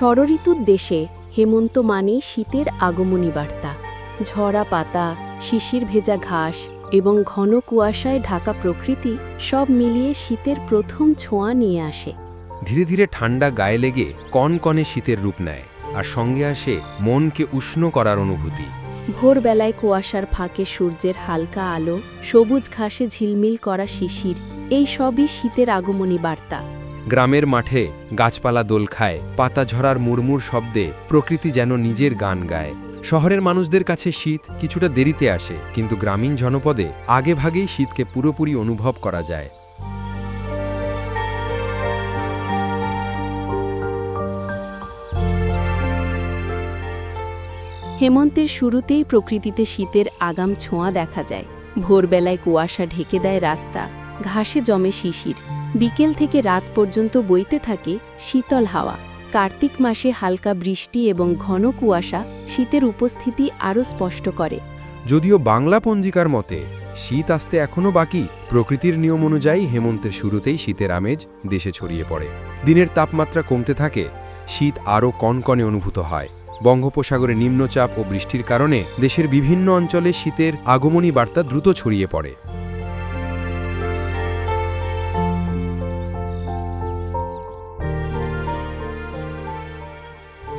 ষড়ঋতুর দেশে হেমন্ত মানেই শীতের আগমনী বার্তা। ঝরা পাতা শিশির ভেজা ঘাস এবং ঘন কুয়াশায় ঢাকা প্রকৃতি সব মিলিয়ে শীতের প্রথম ছোঁয়া নিয়ে আসে। ধীরে ধীরে ঠান্ডা গায়ে লেগে কনকনে শীতের রূপ নেয় আর সঙ্গে আসে মনকে উষ্ণ করার অনুভূতি। ভোরবেলায় কুয়াশার ফাঁকে সূর্যের হালকা আলো সবুজ ঘাসে ঝিলমিল করা শিশির এই সবই শীতের আগমনী বার্তা। গ্রামের মাঠে গাছপালা দোল খায়, পাতা ঝরার মুড়মুড় শব্দে প্রকৃতি যেন নিজের গান গায়। শহরের মানুষদের কাছে শীত কিছুটা দেরিতে আসে, কিন্তু গ্রামীণ জনপদে আগেভাগেই শীতকে পুরোপুরি অনুভব করা যায়। হেমন্তের শুরুতেই প্রকৃতিতে শীতের আগাম ছোঁয়া দেখা যায়। ভোরবেলায় কুয়াশা ঢেকে দেয় রাস্তা, ঘাসে জমে শিশির। বিকেল থেকে রাত পর্যন্ত বইতে থাকে শীতল হাওয়া। কার্তিক মাসে হালকা বৃষ্টি এবং ঘন কুয়াশা শীতের উপস্থিতি আরও স্পষ্ট করে। যদিও বাংলা পঞ্জিকার মতে, শীত আসতে এখনও বাকি। প্রকৃতির নিয়ম অনুযায়ী হেমন্তের শুরুতেই শীতের আমেজ দেশে ছড়িয়ে পড়ে। দিনের তাপমাত্রা কমতে থাকে, শীত আরও কনকনে অনুভূত হয়। বঙ্গোপসাগরে নিম্নচাপ ও বৃষ্টির কারণে দেশের বিভিন্ন অঞ্চলে শীতের আগমনী বার্তা দ্রুত ছড়িয়ে পড়ে।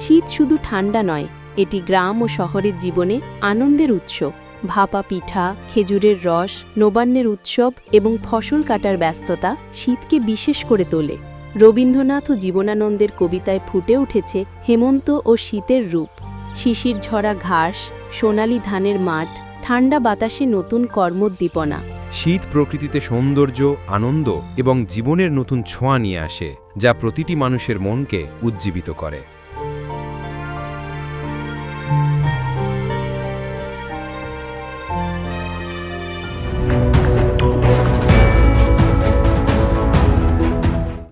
শীত শুধু ঠান্ডা নয়, এটি গ্রাম ও শহরের জীবনে আনন্দের উৎস। ভাপা পিঠা, খেজুরের রস, নবান্নের উৎসব এবং ফসল কাটার ব্যস্ততা শীতকে বিশেষ করে তোলে। রবীন্দ্রনাথ ও জীবনানন্দের কবিতায় ফুটে উঠেছে হেমন্ত ও শীতের রূপ। শিশির ঝরা ঘাস, সোনালি ধানের মাঠ, ঠান্ডা বাতাসে নতুন কর্মোদ্দীপনা। শীত প্রকৃতিতে সৌন্দর্য, আনন্দ এবং জীবনের নতুন ছোঁয়া নিয়ে আসে, যা প্রতিটি মানুষের মনকে উজ্জীবিত করে।